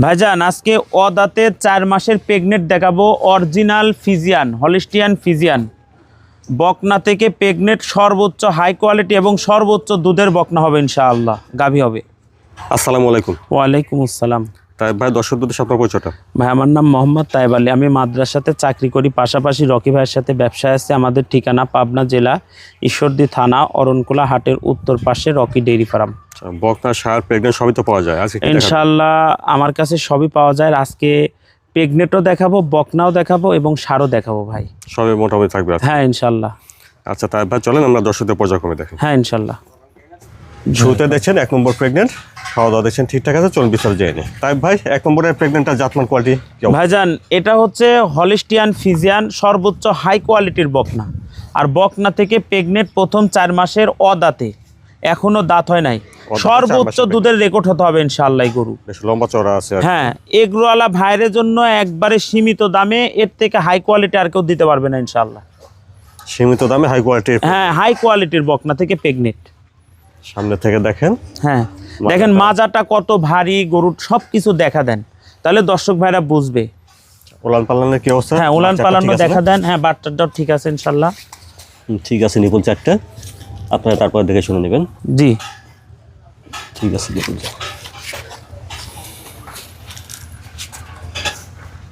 ভাইজান আজকে অদাতে চার মাসের প্রেগনেন্ট দেখাবো অরিজিনাল ফিজিয়ান হলিস্টিয়ান ফিজিয়ান। বকনা থেকে প্রেগনেন্ট সর্বোচ্চ হাই কোয়ালিটি এবং সর্বোচ্চ দুধের বকনা হবে ইনশাআল্লাহ গাভী হবে। আসসালামু আলাইকুম। ওয়ালাইকুম আসসালাম। তাই ভাই দর্শক দুটো আপনার পরিচয়টা? ভাই আমার নাম মোহাম্মদ তাইব আলী। আমি মাদ্রাসাতে চাকরি করি পাশাপাশি রকি ভাইয়ের সাথে ব্যবসায় আছে আমাদের ঠিকানা পাবনা জেলা ঈশ্বরদী থানা অরণকুলা হাটের উত্তর পাশে রকি ডেইরি ফার্ম। বকনা সার প্রেগনেন্ট সবই তো পাওয়া যায়। আজকে? ইনশাল্লাহ আমার কাছে সবই পাওয়া যায়। আজকে প্রেগনেটও দেখাবো বকনাও দেখাবো এবং সারও দেখাবো ভাই। সবই মোটামুটি থাকবে হ্যাঁ ইনশাল্লাহ আচ্ছা তাই ভাই চলেন আমরা দর্শকদের পর্যায়ক্রমে দেখেন হ্যাঁ ইনশাল্লাহ শুরুতে দেখছেন এক নম্বর প্রেগনেন্ট। খাওয়া দাওয়া দেখছেন ঠিকঠাক আছে চলুন জেনে নিই। তাই ভাই এক নম্বরের প্রেগনেন্টটা জাতমান কোয়ালিটি ভাইজান এটা হচ্ছে হলিস্টিয়ান ফিজিয়ান সর্বোচ্চ হাই কোয়ালিটির বকনা। আর বকনা থেকে প্রেগনেন্ট প্রথম চার মাসের অদাতে। এখনও দাঁত হয় নাই। সর্বোচ্চ দুধের রেকর্ড হতে হবে ইনশাআল্লাহ এই গরু। লম্বা চড়া আছে হ্যাঁ এগুলোওয়ালা ভাইয়ের জন্য একবারে সীমিত দামে এর থেকে হাই কোয়ালিটি আর কেউ দিতে পারবে না ইনশাআল্লাহ। সীমিত দামে হাই কোয়ালিটির হ্যাঁ হাই কোয়ালিটির বকনা থেকে প্রেগনেন্ট সামনে থেকে দেখেন। হ্যাঁ দেখেন মাজাটা কত ভারী গরুর সব কিছু দেখা দেন। তাহলে দর্শক ভাইরা বুঝবে। ওলান পালানের কি অবস্থা? হ্যাঁ উলান বাচ্চাটা পালানো দেখা দেন। হ্যাঁ বাচ্চাটাও ঠিক আছে ইনশাল্লাহ ঠিক আছে নিপুল চারটা। আপনারা তারপর দেখে শুনে নেবেন। জি। ঠিক আছে চার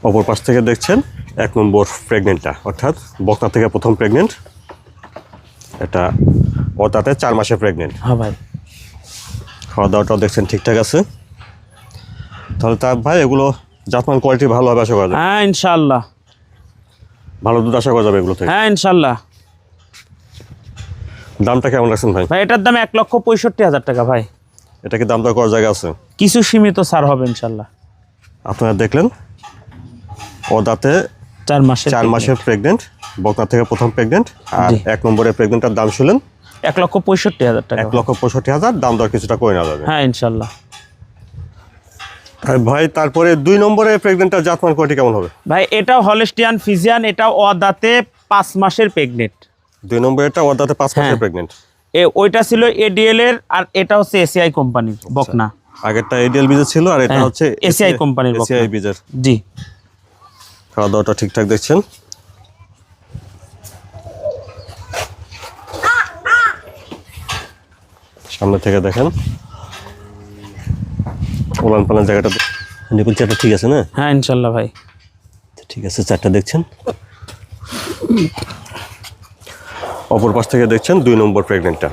অপর পাশ থেকে দেখছেন এক নম্বর প্রেগনেন্টটা অর্থাৎ বকনা থেকে প্রথম প্রেগনেন্ট এটা ও তাতে চার মাসে প্রেগনেন্ট হ্যাঁ ভাই। খাওয়া দাওয়াটাও দেখছেন ঠিকঠাক আছে। তাহলে তা ভাই এগুলো জাতমান কোয়ালিটি ভালো হবে আশা করা যায়? হ্যাঁ ইনশাল্লাহ ভালো দুধ আশা করা যাবে এগুলো থেকে? হ্যাঁ ইনশাল্লাহ দামটা কেমন রাখছেন ভাই? ভাই এটার দাম এক লক্ষ পঁয়ষট্টি হাজার টাকা ভাই। এটা কি দাম দর করার জায়গা আছে? কিছু সীমিত ছাড় হবে ইনশাল্লাহ। আপনারা দেখলেন ও দাঁতে চার মাসে চার মাসের প্রেগনেন্ট বকনা থেকে প্রথম প্রেগনেন্ট আর এক নম্বরের প্রেগনেন্টটার দাম শুনলেন এক লক্ষ পঁয়ষট্টি হাজার টাকা। এক লক্ষ পঁয়ষট্টি হাজার দাম দর কিছুটা করে নেওয়া যাবে। হ্যাঁ ইনশাল্লাহ। ভাই তারপরে দুই নম্বরের প্রেগনেন্টটার জাতমান কোয়ালিটি কেমন হবে? ভাই এটাও হলেস্টিয়ান ফিজিয়ান এটাও অদাতে পাঁচ মাসের প্রেগনেন্ট দুই নম্বরেরটা ও দাঁতে পাঁচ মাসের হ্যাঁ। প্রেগনেন্ট এ ওইটা ছিল এডিএল এর আর এটা হচ্ছে এসিআই কোম্পানির বকনা। আগেরটা এডিএল বীজের ছিল আর এটা হ্যাঁ, হচ্ছে ACI কোম্পানির। এসিআই বীজের জি। খাওয়া দাওয়াটা ঠিকঠাক দেখছেন? সামনে থেকে দেখেন। ওলান পালান জায়গাটা নিপুল চারটা ঠিক আছে না? হ্যাঁ ইনশাল্লাহ ভাই। ঠিক আছে চারটা দেখছেন? অপর পাশ থেকে দেখছেন দুই নম্বর প্রেগনেন্টটা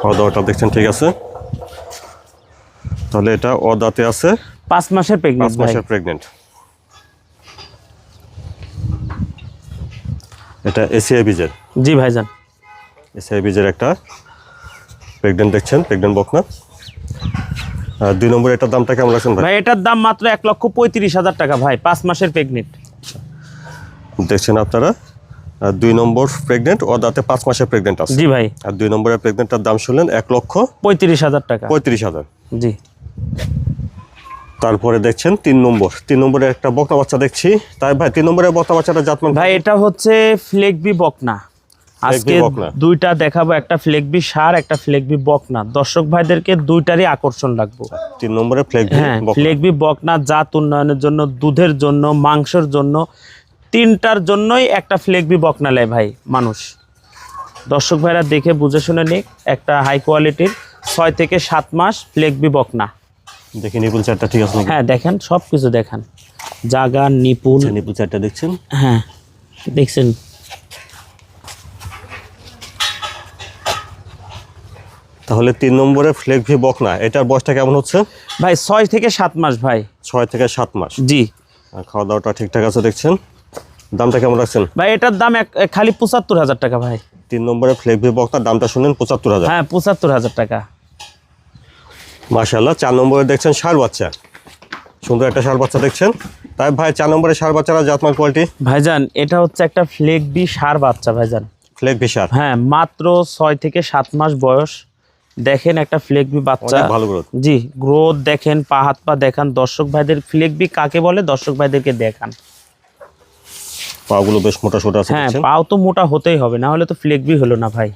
খাওয়া দাওয়াটা দেখছেন ঠিক আছে? তাহলে এটা অদাতে আছে। পাঁচ মাসের পাঁচ প্রেগনেন্ট ভাই। মাসের প্রেগনেন্ট এটা এসিআই বীজের জি ভাইজান। এসিআই বীজের একটা প্রেগনেন্ট দেখছেন প্রেগনেন্ট বকনা। দুই নম্বর এটার দামটা কেমন রাখছেন ভাই? এটার দাম মাত্র এক লক্ষ পঁয়ত্রিশ হাজার টাকা ভাই পাঁচ মাসের প্রেগনেন্ট দেখছেন আপনারা? দুই নম্বর প্রেগনেন্ট ও দাঁতে পাঁচ মাসের প্রেগনেন্ট আছে। জি ভাই। আর দুই নম্বরের প্রেগনেন্টটার দাম শুনলেন এক লক্ষ পঁয়ত্রিশ হাজার টাকা। পঁয়ত্রিশ হাজার। জি। তারপরে দেখছেন তিন নম্বর। তিন নম্বরে একটা বকনা বাচ্চা দেখছি। তাই ভাই তিন নম্বরের বকনা বাচ্চাটা জাতমান ভাই এটা হচ্ছে ফ্লেগবি বকনা। আজকে। দুইটা দেখাবো একটা ফ্লেগবি সার একটা ফ্লেগবি বকনা। দর্শক ভাইদেরকে দুইটারই আকর্ষণ লাগবো তিন নম্বরে ফ্লেগ হ্যাঁ ফ্লেগবি বকনা জাত উন্নয়নের জন্য দুধের জন্য মাংসের জন্য তিনটার জন্যই একটা ফ্লেগবি বকনা নেয় ভাই মানুষ। দর্শক ভাইরা দেখে বুঝে শুনে নিক একটা হাই কোয়ালিটির ছয় থেকে সাত মাস ফ্লেগবি বকনা। দেখি নিপুল চারটা ঠিক আছে হ্যাঁ দেখেন সব কিছু দেখেন। জাগা নিপুল নিপুল চারটা দেখছেন? হ্যাঁ দেখছেন? তাহলে তিন নম্বরে ফ্লেগ ভি বকনা এটার বয়সটা কেমন হচ্ছে? ভাই ছয় থেকে সাত মাস ভাই। ছয় থেকে সাত মাস। জি। খাওয়া দাওয়াটা ঠিকঠাক আছে দেখছেন? দামটা কেমন রাখছেন? ভাই এটার দাম খালি পঁচাত্তর হাজার টাকা ভাই। তিন নম্বরে ফ্লেগ ভি বকনার দামটা শুনেন পঁচাত্তর হাজার। হ্যাঁ পঁচাত্তর হাজার টাকা। মাশাল্লাহ চার নম্বরে দেখছেন ষাট বাচ্চা। সুন্দর একটা ষাট বাচ্চা দেখছেন। তাই ভাই চার নম্বরে ষাট বাচ্চারা জাতমান কোয়ালিটি? ভাইজান এটা হচ্ছে একটা ফ্লেক বি সার বাচ্চা ভাইজান। ফ্লেগ ভি সার? হ্যাঁ মাত্র ছয় থেকে সাত মাস বয়স। দেখেন একটা ফ্লেক বি বাচ্চা ভালো গ্রোথ জি গ্রোথ দেখেন পা হাত পা দেখান। দর্শক ভাইদের ফ্লেক বি কাকে বলে? দর্শক ভাইদেরকে দেখান। পাগুলো বেশ মোটা সোটা আছে হ্যাঁ পাও তো মোটা হতেই হবে না হলে তো ফ্লেক বি হলো না ভাই।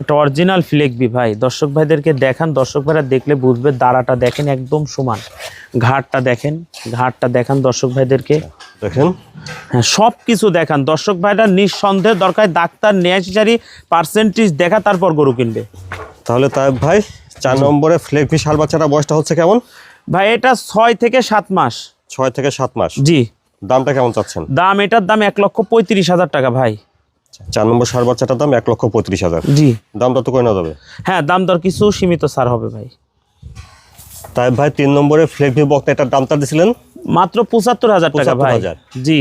এটা অরিজিনাল ফ্লেকবি ভাই। দর্শক ভাইদেরকে দেখান দর্শক ভাইরা দেখলে বুঝবে দাঁড়াটা দেখেন একদম সমান। ঘাটটা দেখেন ঘাটটা দেখান দর্শক ভাইদেরকে। দেখেন। হ্যাঁ সব কিছু দেখান। দর্শক ভাইরা নিঃসন্দেহে দরকার ডাক্তার নেয়াচারি পার্সেন্টেজ দেখা তারপর গরু কিনবে। তাহলে তাই ভাই চার নম্বরে ফ্লেগবি ষাঁড় বাচ্চাটা বয়সটা হচ্ছে কেমন? ভাই এটা ছয় থেকে সাত মাস। ছয় থেকে সাত মাস। জি। দামটা কেমন চাচ্ছেন? দাম এটার দাম এক লক্ষ পঁয়ত্রিশ হাজার টাকা ভাই। চার নম্বর সার বাচ্চাটার দাম এক লক্ষ পঁয়ত্রিশ হাজার। জি। দামটা তো করে না যাবে। হ্যাঁ দাম দর কিছু সীমিত সার হবে ভাই। তাই ভাই তিন নম্বরে ফ্লেগবি বক্তা এটার দামটা দিছিলেন? মাত্র পঁচাত্তর হাজার টাকা ভাই। জি।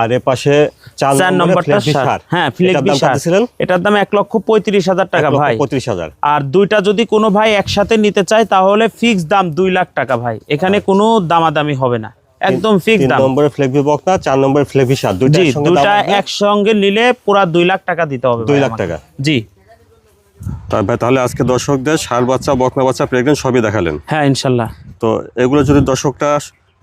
আর এ পাশে চার চার নম্বরে নম্বরটা ষাট। হ্যাঁ দামটা দিছিলেন? এটার দাম এক লক্ষ পঁয়ত্রিশ হাজার টাকা ভাই। পঁয়ত্রিশ হাজার। আর দুইটা যদি কোনো ভাই একসাথে নিতে চায় তাহলে ফিক্স দাম দুই লাখ টাকা ভাই। এখানে কোনো দামাদামি হবে না। একদম ফিক্স তিন নম্বরের নম্বরে ফ্লেগবি বক্তা চার নম্বরের ফ্লেভি সাত দুইটা জি একসঙ্গে দাম নিলে পুরো দুই লাখ টাকা দিতে হবে দুই লাখ টাকা। জি। তারপরে তাহলে আজকে দর্শকদের শাল বাচ্চা বকনা বাচ্চা প্রেগনেন্ট সবই দেখালেন। হ্যাঁ ইনশাল্লাহ। তো এগুলো যদি দর্শকটা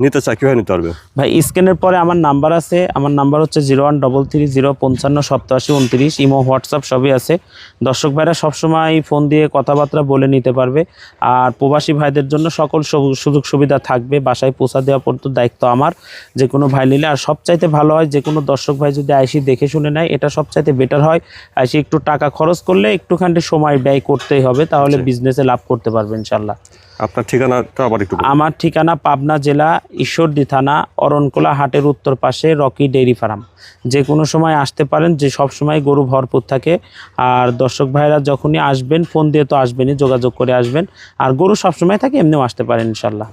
নিতে চায় কীভাবে নিতে পারবে? ভাই স্ক্যানের পরে আমার নাম্বার আছে। আমার নাম্বার হচ্ছে zero one double three zero পঞ্চান্ন সপ্তাশি উনত্রিশ। ইমো হোয়াটসঅ্যাপ সবই আছে। দর্শক ভাইরা সবসময় ফোন দিয়ে কথাবার্তা বলে নিতে পারবে। আর প্রবাসী ভাইদের জন্য সকল সু- সুযোগ সুবিধা থাকবে। বাসায় পৌঁছা দেওয়া পর্যন্ত দায়িত্ব আমার। যে কোনো ভাই নিলে আর সবচাইতে ভালো হয় যে কোনো দর্শক ভাই যদি আইসি দেখে শুনে নেয় এটা সবচাইতে বেটার হয়। আইসি একটু টাকা খরচ করলে একটুখানি সময় ব্যয় করতেই হবে তাহলে বিজনেসে লাভ করতে পারবে ইনশাল্লাহ আপনার ঠিকানাটা আবার একটু আমার ঠিকানা পাবনা জেলা ঈশ্বরদী থানা, অরণকোলা হাটের উত্তর পাশে রকি ডেইরি ফার্ম। যে কোনো সময় আসতে পারেন, যে সব সময় গরু ভরপুর থাকে। আর দর্শক ভাইরা যখনই আসবেন, ফোন দিয়ে তো আসবেনই, যোগাযোগ করে আসবেন। আর গরু সবসময় থাকে, এমনিও আসতে পারেন ইনশাল্লাহ।